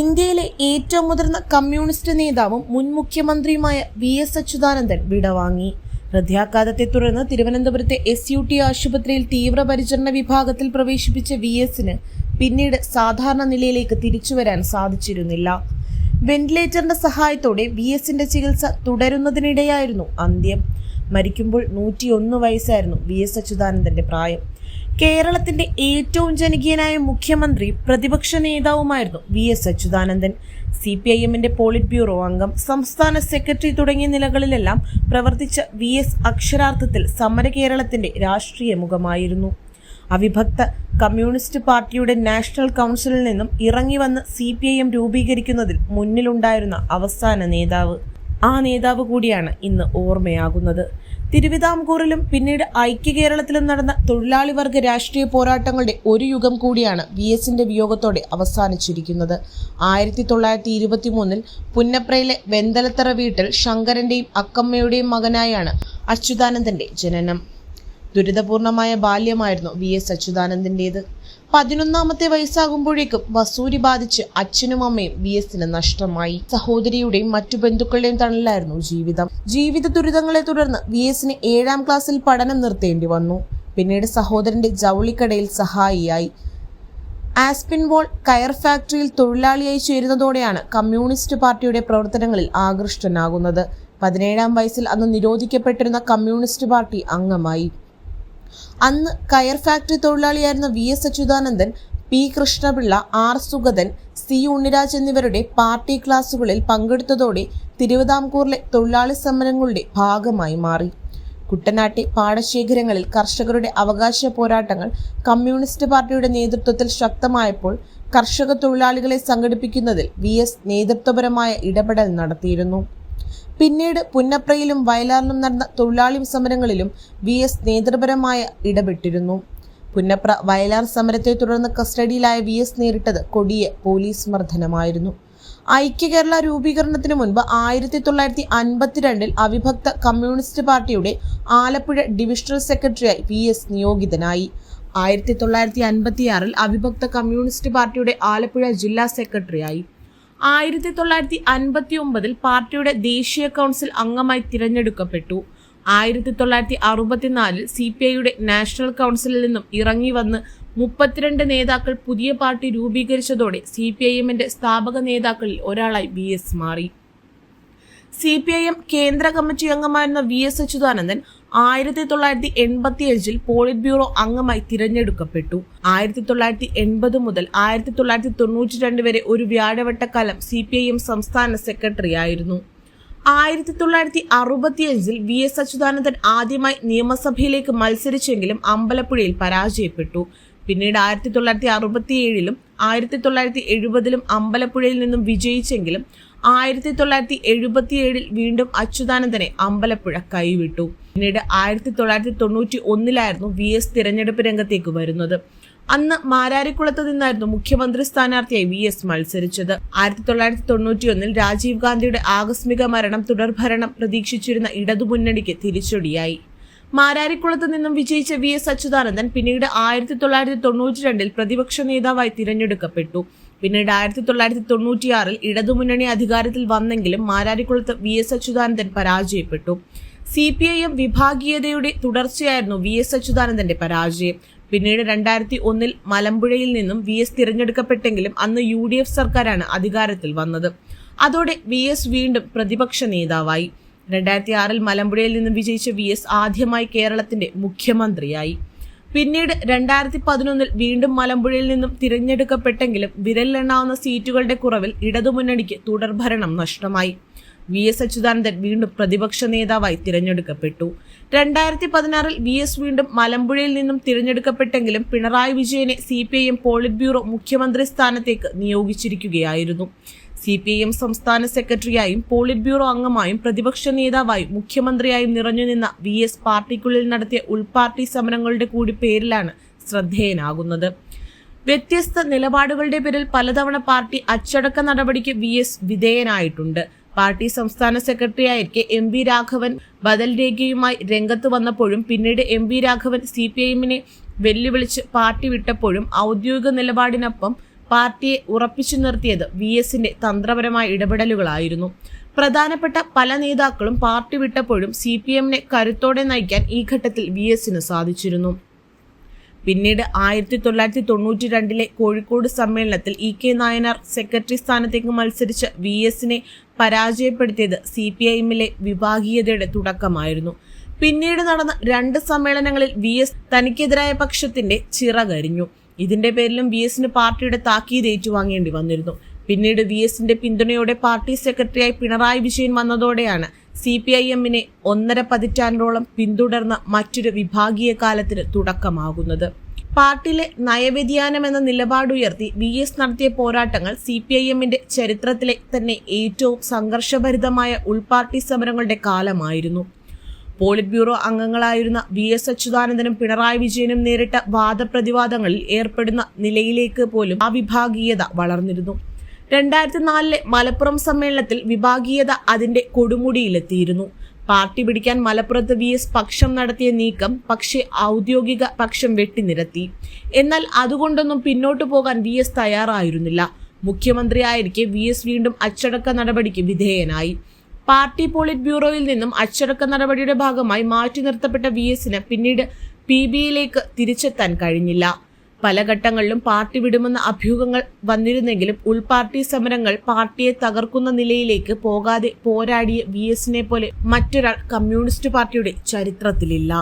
ഇന്ത്യയിലെ ഏറ്റവും മുതിർന്ന കമ്മ്യൂണിസ്റ്റ് നേതാവും മുൻ മുഖ്യമന്ത്രിയുമായ വി എസ് അച്യുതാനന്ദൻ വിടവാങ്ങി ഹൃദയാഘാതത്തെ തുടർന്ന് തിരുവനന്തപുരത്തെ എസ് യു ടി ആശുപത്രിയിൽ തീവ്രപരിചരണ വിഭാഗത്തിൽ പ്രവേശിപ്പിച്ച വി എസിന് പിന്നീട് സാധാരണ നിലയിലേക്ക് തിരിച്ചുവരാൻ സാധിച്ചിരുന്നില്ല. വെന്റിലേറ്ററിന്റെ സഹായത്തോടെ വി എസിന്റെ ചികിത്സ തുടരുന്നതിനിടെയായിരുന്നു അന്ത്യം. മരിക്കുമ്പോൾ നൂറ്റിയൊന്ന് വയസ്സായിരുന്നു വി എസ് അച്യുതാനന്ദന്റെ പ്രായം. കേരളത്തിന്റെ ഏറ്റവും ജനകീയനായ മുഖ്യമന്ത്രി പ്രതിപക്ഷ നേതാവുമായിരുന്നു V S Achuthanandan. C P I എമ്മിന്റെ പോളിറ്റ് ബ്യൂറോ അംഗം സംസ്ഥാന സെക്രട്ടറി തുടങ്ങിയ നിലകളിലെല്ലാം പ്രവർത്തിച്ച വി എസ് അക്ഷരാർത്ഥത്തിൽ സമര കേരളത്തിന്റെ രാഷ്ട്രീയ മുഖമായിരുന്നു. അവിഭക്ത കമ്മ്യൂണിസ്റ്റ് പാർട്ടിയുടെ നാഷണൽ കൗൺസിലിൽ നിന്നും ഇറങ്ങി വന്ന് സി പി ഐ എം രൂപീകരിക്കുന്നതിൽ മുന്നിലുണ്ടായിരുന്ന അവസാന നേതാവ്. ആ നേതാവ് കൂടിയാണ് ഇന്ന് ഓർമ്മയാകുന്നത്. തിരുവിതാംകൂറിലും പിന്നീട് ഐക്യ കേരളത്തിലും നടന്ന തൊഴിലാളി വർഗ രാഷ്ട്രീയ പോരാട്ടങ്ങളുടെ ഒരു യുഗം കൂടിയാണ് വി എസിന്റെ വിയോഗത്തോടെ അവസാനിച്ചിരിക്കുന്നത്. ആയിരത്തി തൊള്ളായിരത്തി ഇരുപത്തി മൂന്നിൽ പുന്നപ്രയിലെ വെന്തലത്തറ വീട്ടിൽ ശങ്കരന്റെയും അക്കമ്മയുടെയും മകനായാണ് അച്യുതാനന്ദന്റെ ജനനം. ദുരിതപൂർണമായ ബാല്യമായിരുന്നു വി എസ് അച്യുതാനന്ദന്റേത് പതിനൊന്നാമത്തെ വയസ്സാകുമ്പോഴേക്കും വസൂരി ബാധിച്ച് അച്ഛനും അമ്മയും വി എസിന് നഷ്ടമായി. സഹോദരിയുടെയും മറ്റു ബന്ധുക്കളുടെയും തണലിലായിരുന്നു ജീവിതം. ജീവിത ദുരിതങ്ങളെ തുടർന്ന് വി എസിന് ഏഴാം ക്ലാസ്സിൽ പഠനം നിർത്തേണ്ടി വന്നു. പിന്നീട് സഹോദരന്റെ ജൗളിക്കടയിൽ സഹായിയായി. ആസ്പിൻ വോൾ കയർ ഫാക്ടറിയിൽ തൊഴിലാളിയായി ചേരുന്നതോടെയാണ് കമ്മ്യൂണിസ്റ്റ് പാർട്ടിയുടെ പ്രവർത്തനങ്ങളിൽ ആകൃഷ്ടനാകുന്നത്. പതിനേഴാം വയസ്സിൽ അന്ന് നിരോധിക്കപ്പെട്ടിരുന്ന കമ്മ്യൂണിസ്റ്റ് പാർട്ടി അംഗമായി. അന്ന് കയർ factory തൊഴിലാളിയായിരുന്ന V S Achuthanandan P Krishnapillai R Sugathan C Unniraj എന്നിവരുടെ പാർട്ടി ക്ലാസുകളിൽ പങ്കെടുത്തതോടെ തിരുവിതാംകൂറിലെ തൊഴിലാളി സമരങ്ങളുടെ ഭാഗമായി മാറി. കുട്ടനാട്ടെ പാടശേഖരങ്ങളിൽ കർഷകരുടെ അവകാശ പോരാട്ടങ്ങൾ കമ്മ്യൂണിസ്റ്റ് പാർട്ടിയുടെ നേതൃത്വത്തിൽ ശക്തമായപ്പോൾ കർഷക തൊഴിലാളികളെ സംഘടിപ്പിക്കുന്നതിൽ വി എസ് നേതൃത്വപരമായ ഇടപെടൽ നടത്തിയിരുന്നു. പിന്നീട് പുന്നപ്രയിലും വയലാറിലും നടന്ന തൊഴിലാളി സമരങ്ങളിലും വി എസ് നേതൃപരമായ ഇടപെട്ടിരുന്നു. പുന്നപ്ര വയലാർ സമരത്തെ തുടർന്ന് കസ്റ്റഡിയിലായ വി എസ് നേരിട്ടത് കൊടിയ പോലീസ് മർദ്ദനമായിരുന്നു. ഐക്യ കേരള രൂപീകരണത്തിന് മുൻപ് ആയിരത്തി തൊള്ളായിരത്തി അൻപത്തിരണ്ടിൽ അവിഭക്ത കമ്മ്യൂണിസ്റ്റ് പാർട്ടിയുടെ ആലപ്പുഴ ഡിവിഷണൽ സെക്രട്ടറിയായി വി എസ് നിയോഗിതനായി. ആയിരത്തി തൊള്ളായിരത്തി അൻപത്തിയാറിൽ അവിഭക്ത കമ്മ്യൂണിസ്റ്റ് പാർട്ടിയുടെ ആലപ്പുഴ ജില്ലാ സെക്രട്ടറിയായി. ആയിരത്തി തൊള്ളായിരത്തി അൻപത്തി ഒമ്പതിൽ പാർട്ടിയുടെ ദേശീയ കൗൺസിൽ അംഗമായി തിരഞ്ഞെടുക്കപ്പെട്ടു. ആയിരത്തി തൊള്ളായിരത്തി അറുപത്തിനാലിൽ സി പി ഐയുടെ നാഷണൽ കൗൺസിലിൽ നിന്നും ഇറങ്ങി വന്ന് മുപ്പത്തിരണ്ട് നേതാക്കൾ പുതിയ പാർട്ടി രൂപീകരിച്ചതോടെ സി പി ഐ എമ്മിന്റെ സ്ഥാപക നേതാക്കളിൽ ഒരാളായി വി എസ് മാറി. സി പി ഐ എം കേന്ദ്ര കമ്മിറ്റി അംഗമായിരുന്ന വി എസ് അച്യുതാനന്ദൻ ആയിരത്തി തൊള്ളായിരത്തി എൺപത്തി അഞ്ചിൽ പോളിറ്റ് ബ്യൂറോ അംഗമായി തിരഞ്ഞെടുക്കപ്പെട്ടു. ആയിരത്തി തൊള്ളായിരത്തി എൺപത് മുതൽ ആയിരത്തി തൊള്ളായിരത്തി തൊണ്ണൂറ്റി രണ്ട് വരെ ഒരു വ്യാഴവട്ടക്കാലം സി പി ഐ എം സംസ്ഥാന സെക്രട്ടറി ആയിരുന്നു. ആയിരത്തി തൊള്ളായിരത്തി അറുപത്തിയഞ്ചിൽ വി എസ് അച്യുതാനന്ദൻ ആദ്യമായി നിയമസഭയിലേക്ക് മത്സരിച്ചെങ്കിലും അമ്പലപ്പുഴയിൽ പരാജയപ്പെട്ടു. പിന്നീട് ആയിരത്തി തൊള്ളായിരത്തി അറുപത്തിയേഴിലും ആയിരത്തി തൊള്ളായിരത്തി എഴുപതിലും അമ്പലപ്പുഴയിൽ നിന്നും വിജയിച്ചെങ്കിലും ആയിരത്തി തൊള്ളായിരത്തി എഴുപത്തിയേഴിൽ വീണ്ടും അച്യുതാനന്ദനെ അമ്പലപ്പുഴ കൈവിട്ടു. പിന്നീട് ആയിരത്തി തൊള്ളായിരത്തി തൊണ്ണൂറ്റി ഒന്നിലായിരുന്നു വി എസ് തിരഞ്ഞെടുപ്പ് രംഗത്തേക്ക് വരുന്നത്. അന്ന് മാരാരിക്കുളത്ത് നിന്നായിരുന്നു മുഖ്യമന്ത്രി സ്ഥാനാർത്ഥിയായി വി എസ് മത്സരിച്ചത്. ആയിരത്തി തൊള്ളായിരത്തി തൊണ്ണൂറ്റി ഒന്നിൽ രാജീവ് ഗാന്ധിയുടെ ആകസ്മിക മരണം തുടർഭരണം പ്രതീക്ഷിച്ചിരുന്ന ഇടതുമുന്നണിക്ക് തിരിച്ചടിയായി. മാരാരിക്കുളത്ത് നിന്നും വിജയിച്ച വി എസ് അച്യുതാനന്ദൻ പിന്നീട് ആയിരത്തി തൊള്ളായിരത്തി തൊണ്ണൂറ്റി രണ്ടിൽ പ്രതിപക്ഷ നേതാവായി തിരഞ്ഞെടുക്കപ്പെട്ടു. പിന്നീട് ആയിരത്തി തൊള്ളായിരത്തി തൊണ്ണൂറ്റിയാറിൽ ഇടതുമുന്നണി അധികാരത്തിൽ വന്നെങ്കിലും മാരാരിക്കുളത്ത് വി എസ് അച്യുതാനന്ദൻ പരാജയപ്പെട്ടു. സി പി ഐ എം വിഭാഗീയതയുടെ തുടർച്ചയായിരുന്നു വി എസ് അച്യുതാനന്ദന്റെ പരാജയം. പിന്നീട് രണ്ടായിരത്തി ഒന്നിൽ മലമ്പുഴയിൽ നിന്നും വി എസ് തിരഞ്ഞെടുക്കപ്പെട്ടെങ്കിലും അന്ന് യു ഡി എഫ് സർക്കാരാണ് അധികാരത്തിൽ വന്നത്. അതോടെ വി എസ് വീണ്ടും പ്രതിപക്ഷ നേതാവായി. രണ്ടായിരത്തി ആറിൽ മലമ്പുഴയിൽ നിന്നും വിജയിച്ച വി എസ് ആദ്യമായി കേരളത്തിന്റെ മുഖ്യമന്ത്രിയായി. പിന്നീട് രണ്ടായിരത്തി പതിനൊന്നിൽ വീണ്ടും മലമ്പുഴയിൽ നിന്നും തിരഞ്ഞെടുക്കപ്പെട്ടെങ്കിലും വിരലിലെണ്ണാവുന്ന സീറ്റുകളുടെ കുറവിൽ ഇടതുമുന്നണിക്ക് തുടർഭരണം നഷ്ടമായി. വി എസ് അച്യുതാനന്ദൻ വീണ്ടും പ്രതിപക്ഷ നേതാവായി തിരഞ്ഞെടുക്കപ്പെട്ടു. രണ്ടായിരത്തി പതിനാറിൽ വി എസ് വീണ്ടും മലമ്പുഴയിൽ നിന്നും തിരഞ്ഞെടുക്കപ്പെട്ടെങ്കിലും പിണറായി വിജയനെ C P I M polit bureau മുഖ്യമന്ത്രി സ്ഥാനത്തേക്ക് നിയോഗിച്ചിരിക്കുകയായിരുന്നു. സി പി ഐ എം സംസ്ഥാന സെക്രട്ടറിയായും പോളിറ്റ് ബ്യൂറോ അംഗമായും പ്രതിപക്ഷ നേതാവായും മുഖ്യമന്ത്രിയായും നിറഞ്ഞുനിന്ന വി എസ് പാർട്ടിക്കുള്ളിൽ നടത്തിയ ഉൾപാർട്ടി സമരങ്ങളുടെ കൂടി പേരിലാണ് ശ്രദ്ധേയനാകുന്നത്. വ്യത്യസ്ത നിലപാടുകളുടെ പേരിൽ പലതവണ പാർട്ടി അച്ചടക്ക നടപടിക്ക് വി എസ് വിധേയനായിട്ടുണ്ട്. പാർട്ടി സംസ്ഥാന സെക്രട്ടറിയായിരിക്കെ എം വി രാഘവൻ ബദൽ രേഖയുമായി രംഗത്ത് വന്നപ്പോഴും പിന്നീട് M V Raghavan C P ഐഎമ്മിനെ വെല്ലുവിളിച്ച് പാർട്ടി വിട്ടപ്പോഴും ഔദ്യോഗിക നിലപാടിനൊപ്പം പാർട്ടിയെ ഉറപ്പിച്ചു നിർത്തിയത് വി എസിന്റെ തന്ത്രപരമായ ഇടപെടലുകളായിരുന്നു. പ്രധാനപ്പെട്ട പല നേതാക്കളും പാർട്ടി വിട്ടപ്പോഴും സി പി എമ്മിനെ കരുത്തോടെ നയിക്കാൻ ഈ ഘട്ടത്തിൽ വി എസിന് സാധിച്ചിരുന്നു. പിന്നീട് ആയിരത്തി തൊള്ളായിരത്തി തൊണ്ണൂറ്റി രണ്ടിലെ കോഴിക്കോട് സമ്മേളനത്തിൽ ഇ കെ നായനാർ സെക്രട്ടറി സ്ഥാനത്തേക്ക് മത്സരിച്ച് വി എസിനെ പരാജയപ്പെടുത്തിയത് സി പി ഐ എമ്മിലെ വിഭാഗീയതയുടെ തുടക്കമായിരുന്നു. പിന്നീട് നടന്ന രണ്ട് സമ്മേളനങ്ങളിൽ വി എസ് തനിക്കെതിരായ പക്ഷത്തിന്റെ ചിറകരിഞ്ഞു. ഇതിന്റെ പേരിലും വി എസിന് പാർട്ടിയുടെ താക്കീത് ഏറ്റുവാങ്ങേണ്ടി വന്നിരുന്നു. പിന്നീട് വി എസിന്റെ പിന്തുണയോടെ പാർട്ടി സെക്രട്ടറിയായി പിണറായി വിജയൻ വന്നതോടെയാണ് സി പി ഐ എമ്മിനെ ഒന്നര പതിറ്റാണ്ടോളം പിന്തുടർന്ന മറ്റൊരു വിഭാഗീയ കാലത്തിന് തുടക്കമാകുന്നത്. പാർട്ടിയിലെ നയവ്യതിയാനം എന്ന നിലപാടുയർത്തി വി എസ് നടത്തിയ പോരാട്ടങ്ങൾ സി പി ഐ എമ്മിന്റെ ചരിത്രത്തിലെ തന്നെ ഏറ്റവും സംഘർഷഭരിതമായ ഉൾപാർട്ടി സമരങ്ങളുടെ കാലമായിരുന്നു. പോളിറ്റ് ബ്യൂറോ അംഗങ്ങളായിരുന്ന വി എസ് അച്യുതാനന്ദനും പിണറായി വിജയനും നേരിട്ട വാദപ്രതിവാദങ്ങളിൽ ഏർപ്പെടുന്ന നിലയിലേക്ക് പോലും ആ വിഭാഗീയത വളർന്നിരുന്നു. രണ്ടായിരത്തി നാലിലെ മലപ്പുറം സമ്മേളനത്തിൽ വിഭാഗീയത അതിന്റെ കൊടുമുടിയിലെത്തിയിരുന്നു. പാർട്ടി പിടിക്കാൻ മലപ്പുറത്ത് വി എസ് പക്ഷം നടത്തിയ നീക്കം പക്ഷേ ഔദ്യോഗിക പക്ഷം വെട്ടിനിരത്തി എന്നാൽ അതുകൊണ്ടൊന്നും പിന്നോട്ടു പോകാൻ വി എസ് തയ്യാറായിരുന്നില്ല. മുഖ്യമന്ത്രിയായിരിക്കെ വി എസ് വീണ്ടും അച്ചടക്ക നടപടിക്ക് വിധേയനായി. പാർട്ടി പോളിറ്റ് ബ്യൂറോയിൽ നിന്നും അച്ചടക്ക നടപടിയുടെ ഭാഗമായി മാറ്റി നിർത്തപ്പെട്ട വി എസിന് പിന്നീട് പി ബിയിലേക്ക് തിരിച്ചെത്താൻ കഴിഞ്ഞില്ല. പല ഘട്ടങ്ങളിലും പാർട്ടി വിടുമെന്ന അഭ്യൂഹങ്ങൾ വന്നിരുന്നെങ്കിലും ഉൾപാർട്ടി സമരങ്ങൾ പാർട്ടിയെ തകർക്കുന്ന നിലയിലേക്ക് പോകാതെ പോരാടിയ വി എസിനെ പോലെ മറ്റൊരാൾ കമ്മ്യൂണിസ്റ്റ് പാർട്ടിയുടെ ചരിത്രത്തിലില്ല.